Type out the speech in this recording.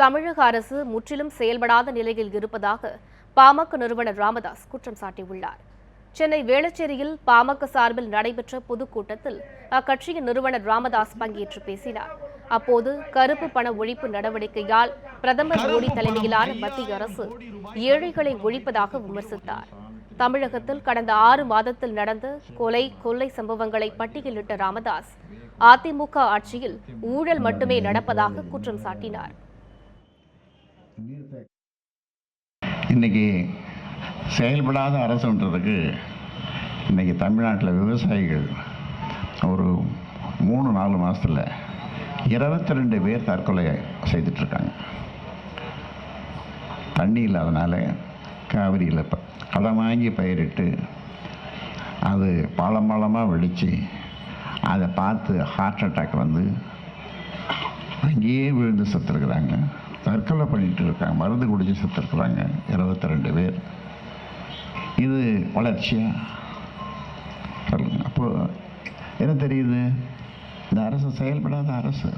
தமிழக அரசு முற்றிலும் செயல்படாத நிலையில் இருப்பதாக பாமக நிறுவனர் ராமதாஸ் குற்றம் சாட்டியுள்ளார். சென்னை வேளச்சேரியில் பாமக சார்பில் நடைபெற்ற பொதுக்கூட்டத்தில் அக்கட்சியின் நிறுவனர் ராமதாஸ் பங்கேற்று பேசினார். அப்போது கருப்பு பண ஒழிப்பு நடவடிக்கையால் பிரதமர் மோடி தலைமையிலான மத்திய அரசு ஏழைகளை ஒழிப்பதாக விமர்சித்தார். தமிழகத்தில் கடந்த ஆறு மாதத்தில் நடந்த கொலை கொள்ளை சம்பவங்களை பட்டியலிட்ட ராமதாஸ் அதிமுக ஆட்சியில் ஊழல் மட்டுமே நடப்பதாக குற்றம் சாட்டினார். இன்னைக்கு செயல்படாத அரசுன்றதுக்கு இன்றைக்கி தமிழ்நாட்டில் விவசாயிகள் ஒரு மூணு நாலு மாதத்தில் இருபத்தி ரெண்டு பேர் தற்கொலை செய்துட்ருக்காங்க. தண்ணி இல்லாதனால காவிரியில் ப- கடன் வாங்கி பயிரிட்டு அது பாலம் பாலமாக வெடித்து அதை பார்த்து ஹார்ட் அட்டாக் வந்து அங்கேயே விழுந்து செத்துருக்குறாங்க. தற்கொலை பண்ணிட்டு இருக்காங்க. மருந்து குடிச்சு செத்துருக்குறாங்க. இருபத்தி ரெண்டு பேர். இது வளர்ச்சியா? சொல்லுங்க. அப்போது என்ன தெரியுது? இந்த அரசு செயல்படாத அரசு.